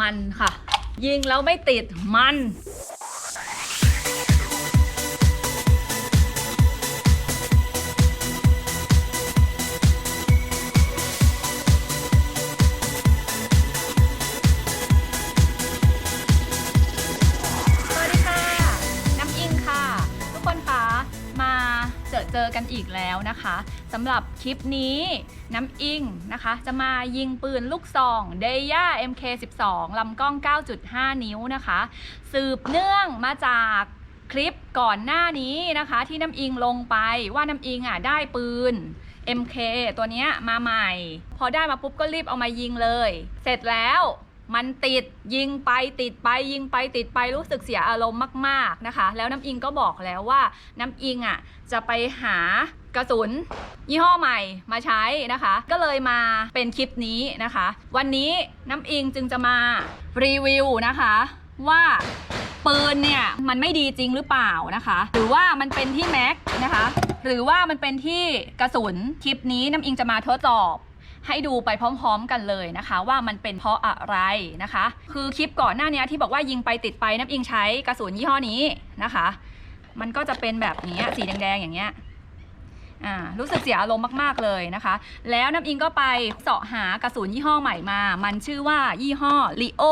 มันค่ะ ยิงแล้วไม่ติดมัน เจอกันอีกแล้วนะคะสำหรับคลิปนี้น้ำอิงนะคะ จะมายิงปืนลูกซองเดย่า MK12 ลำกล้อง 9.5 นิ้วนะคะ สืบเนื่องมาจากคลิปก่อนหน้านี้นะคะ ที่น้ำอิงลงไปว่าน้ำอิงอะได้ปืน MK ตัวเนี้ยมาใหม่ พอได้มาปุ๊บก็รีบเอามายิงเลย เสร็จแล้ว มันติดยิงไปติดไปยิงไปติดไปรู้สึกเสียอารมณ์มาก ๆนะคะ แล้วน้ำอิงก็บอกแล้วว่าน้ำอิงอะจะไปหากระสุนยี่ห้อใหม่มาใช้นะคะ ก็เลยมาเป็นคลิปนี้นะคะ วันนี้น้ำอิงจึงจะมารีวิวนะคะว่าปืนเนี่ยมันไม่ดีจริงหรือเปล่านะคะ หรือว่ามันเป็นที่แม็กนะคะ หรือว่ามันเป็นที่กระสุนคลิปนี้น้ำอิงจะมาทดสอบ ให้ดูไปพร้อม ๆ กันเลยนะคะ ว่ามันเป็นเพราะอะไรนะคะ คือคลิปก่อนหน้านี้ที่บอกว่ายิงไปติดไปน้ำอิงใช้กระสุนยี่ห้อนี้นะคะ มันก็จะเป็นแบบนี้สีแดงๆอย่างเงี้ยอู้สึกเสียอารมณ์มากๆเลยนะคะ แล้วน้ำอิงก็ไปเสาะหากระสุนยี่ห้อใหม่มา มันชื่อว่ายี่ห้อ Leo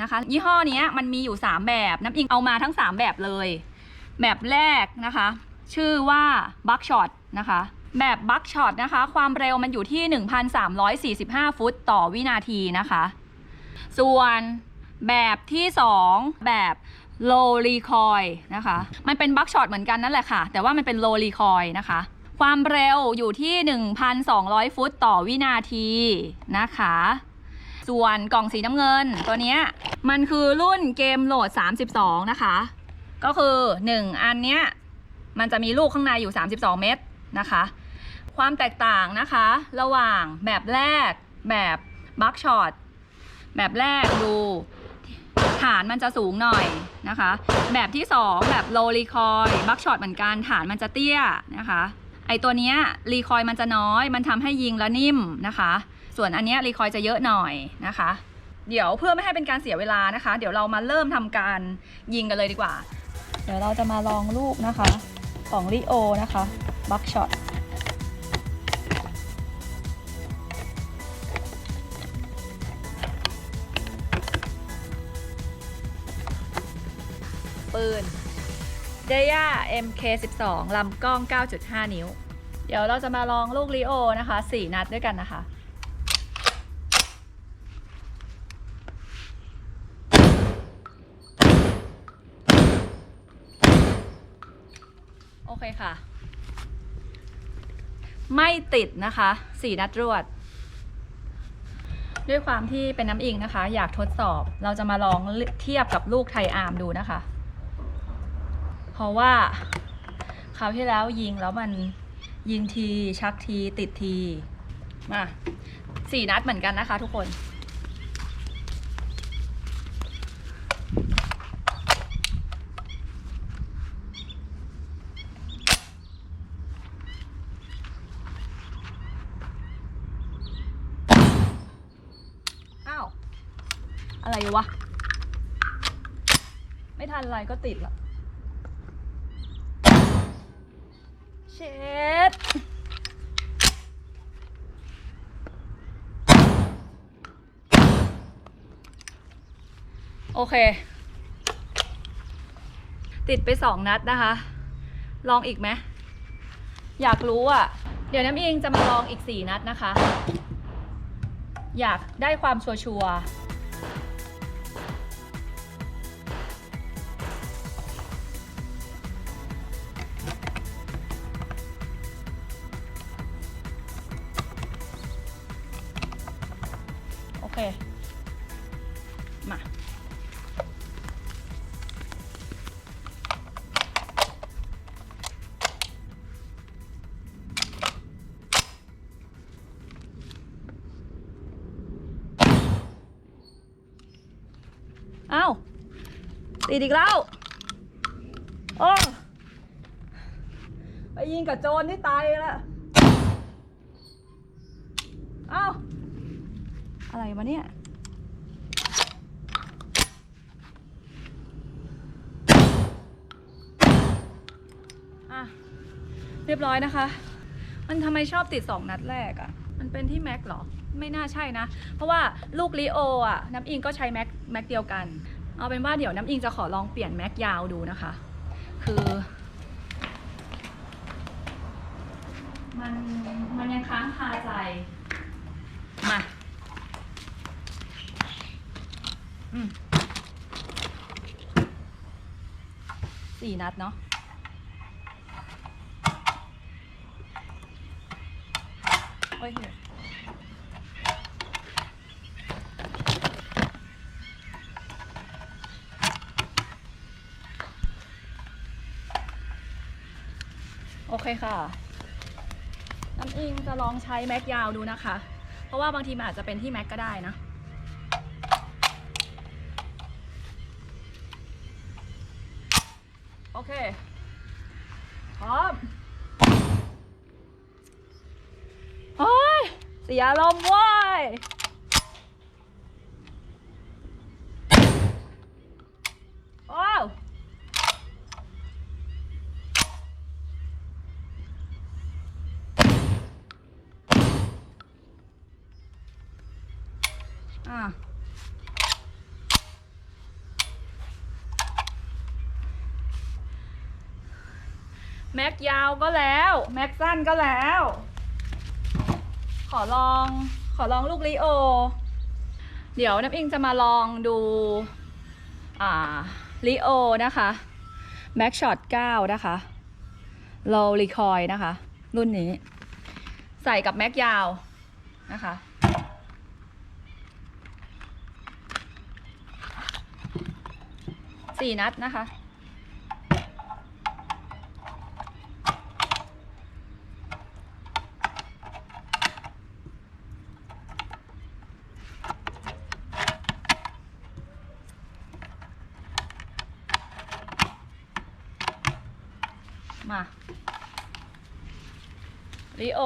นะคะ ยี่ห้อนี้มันมีอยู่ 3 แบบ น้ำอิงเอามาทั้ง 3 แบบเลย แบบแรกนะคะ ชื่อว่า Buckshot นะคะ แบบ Buckshot นะคะ ความเร็วมันอยู่ที่ 1,345 ฟุตต่อวินาทีนะคะ ส่วนแบบที่ 2 แบบ low recoil นะคะ มันเป็น Buckshot เหมือนกันนั่นแหละค่ะ แต่ว่ามันเป็น low recoil นะคะ ความเร็วอยู่ที่ 1,200 ฟุตต่อวินาทีนะคะ ส่วนกล่องสีน้ำเงินตัวนี้มันคือรุ่นเกมโหลด 32 นะคะ ก็คือ 1 อันเนี้ยมันจะมีลูกข้างในอยู่ 32 เม็ดนะคะ ความแตกต่างนะคะ ระหว่างแบบแรกแบบบัคช็อตแบบแรกดูฐานมันจะสูงหน่อยนะคะ แบบที่ 2 แบบโลรีคอยบัคช็อตเหมือนกันฐานมันจะเตี้ยนะคะ ไอตัวเนี้ยรีคอยมันจะน้อย มันทำให้ยิงแล้วนิ่มนะคะ ส่วนอันเนี้ยรีคอยจะเยอะหน่อยนะคะ เดี๋ยวเพื่อไม่ให้เป็นการเสียเวลานะคะ เดี๋ยวเรามาเริ่มทำการยิงกันเลยดีกว่า เดี๋ยวเราจะมาลองลูกนะคะของริโอนะคะบัคช็อต ปืนเดย่า MK12 ลำกล้อง 9.5 นิ้ว เดี๋ยวเราจะมาลองลูกลีโอนะคะ 4 นัดด้วยกันนะคะ โอเคค่ะ ไม่ติดนะคะ 4 นัดรวด ด้วยความที่เป็นน้ำอิงนะคะ อยากทดสอบ เราจะมาลองเทียบกับลูกไทยอาร์มดูนะคะ เพราะว่าคราวที่แล้วยิงแล้วมันยิงทีชักทีติดทีมาสี่นัดเหมือนกันนะคะทุกคนอ้าวอะไรวะ ไม่ทันไรก็ติดละ เช็ดโอเค ติดไปสองนัดนะคะ ลองอีกไหมอยากรู้อะ เดี๋ยวน้ำอิงจะมาลองอีกสี่นัดนะคะ อยากได้ความชัวร์ ติดอีกแล้ว โอ้ไปยิงกับโจรที่ตายแล้วเอ้า อะไรมาเนี่ย อะ เรียบร้อยนะคะ มันทำไมชอบติดสองนัดแรกอะ่ะ มันเป็นที่แม็กหรอ ไม่น่าใช่นะ เพราะว่าลูกลิโออะ น้ำอิงก็ใช้แม็กแม็กเดียวกัน เอาเป็นว่าเดี๋ยวน้ำอิงจะขอลองเปลี่ยนแม็กยาวดูนะคะ คือ มันมันยังค้างคาใจ มาสี่นัดเนาะโอ้ย เคค่ะน้ำอิงจะลองใช้แม็กยาวดูนะคะ เพราะว่าบางทีมันอาจจะเป็นที่แม็กก็ได้นะโอเค พร้อมโอ้ยเสียลมว่า โอ้ว อะแม็กยาวก็แล้ว แม็กสั้นก็แล้ว ขอลองขอลองลูกลิโอ เดี๋ยวน้ำอิงจะมาลองดูอ่าลิโอนะคะแม็กช็อต9นะคะโลลิคอยนะคะ รุ่นนี้ ใส่กับแม็กยาวนะคะ สี่นัดนะคะ มาริโอ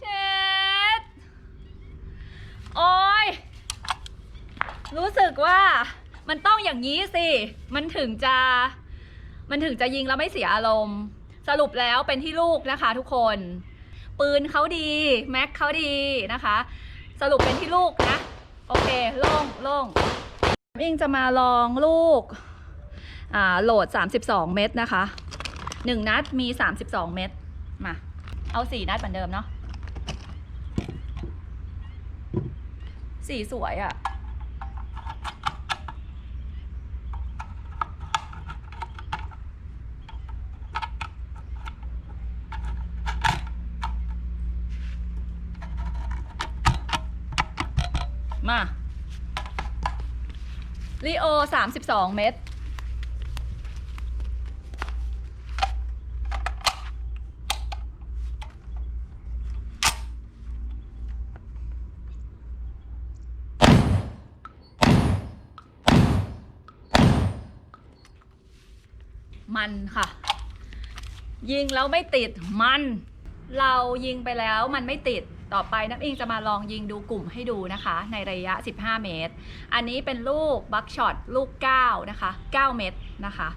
เช็ด โอ้ย รู้สึกว่า มันต้องอย่างนี้สิ มันถึงจะ มันถึงจะยิงแล้วไม่เสียอารมณ์ สรุปแล้วเป็นที่ลูกนะคะทุกคน ปืนเขาดี แม็กเขาดีนะคะ สรุปเป็นที่ลูกนะ โอเคโล่งโล่งอิงจะมาลองลูกอ่าโหลด 32 เม็ดนะคะ 1 นัดมี 32 เม็ดมา เอา 4 นัดเหมือนเดิมเนาะสีสวยอะ่ะ มา ลีโอสามสิบสองเม็ดมันค่ะ ยิงแล้วไม่ติดมัน เรายิงไปแล้วมันไม่ติด ต่อไปน้ำอิงจะมาลองยิงดูกลุ่มให้ดูนะคะ ในระยะ 15 เมตร อันนี้เป็นลูกบัคช็อตลูก 9 นะคะ 9 เมตรนะคะ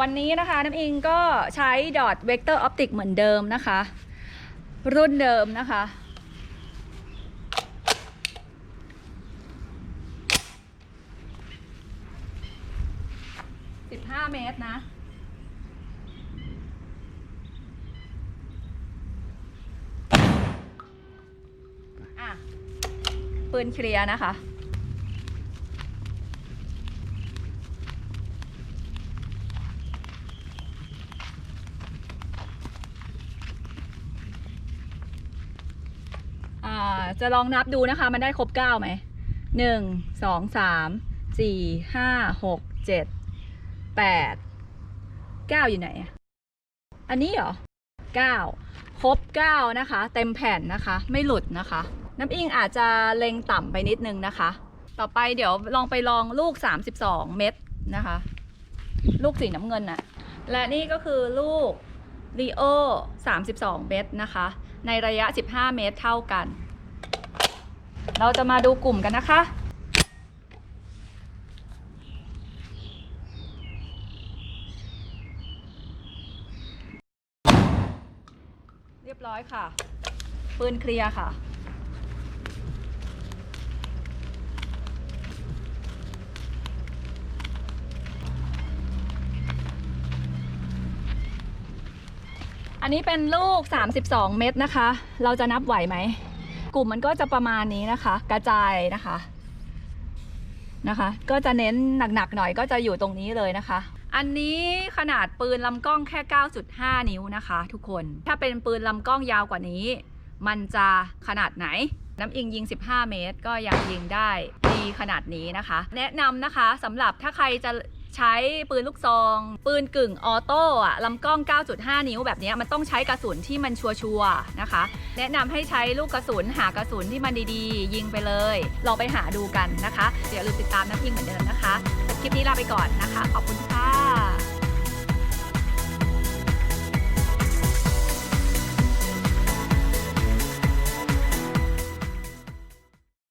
วันนี้นะคะน้ำอิงก็ใช้ดอทเวกเตอร์ออปติกเหมือนเดิมนะคะ รุ่นเดิมนะคะ 15 เมตรนะ อะ ปืนเคลียร์นะคะ จะลองนับดูนะคะ มันได้ครบเก้าไหมหนึ่งสองสามสี่ห้าหกเจ็ดแปดเก้าอยู่ไหนอะอันนี้เหรอเก้าครบเก้านะคะ เต็มแผ่นนะคะ ไม่หลุดนะคะ น้ำอิงอาจจะเล็งต่ำไปนิดนึงนะคะ ต่อไปเดี๋ยวลองไปลองลูก 32 เม็ดนะคะ ลูกสีน้ำเงินน่ะ และนี่ก็คือลูก r ีโอ32 เมตรนะคะ ในระยะ 15 เมตรเท่ากัน เราจะมาดูกลุ่มกันนะคะเรียบร้อยค่ะ ปืนเคลียร์ค่ะ อันนี้เป็นลูก 32 เม็ดนะคะ เราจะนับไหวไหม กลุ่มมันก็จะประมาณนี้นะคะ กระจายนะคะนะคะ ก็จะเน้นหนักๆหน่อยก็จะอยู่ตรงนี้เลยนะคะ อันนี้ขนาดปืนลำกล้องแค่ 9.5 นิ้วนะคะ ทุกคน ถ้าเป็นปืนลำกล้องยาวกว่านี้ มันจะขนาดไหน น้ำอิงยิง 15 เมตร ก็ยังยิงได้ดีขนาดนี้นะคะ แนะนำนะคะสำหรับถ้าใครจะ ใช้ปืนลูกซอง ปืนกึ่งออโต้อะลำกล้อง 9.5 นิ้วแบบนี้มันต้องใช้กระสุนที่มันชัวร์ๆนะคะ แนะนำให้ใช้ลูกกระสุนหากระสุนที่มันดีๆ ยิงไปเลยลองไปหาดูกันนะคะเดี๋ยวอย่าลืมติดตามน้ำพิงเหมือนเดิมนะคะคลิปนี้ลาไปก่อนนะคะ ขอบคุณค่ะ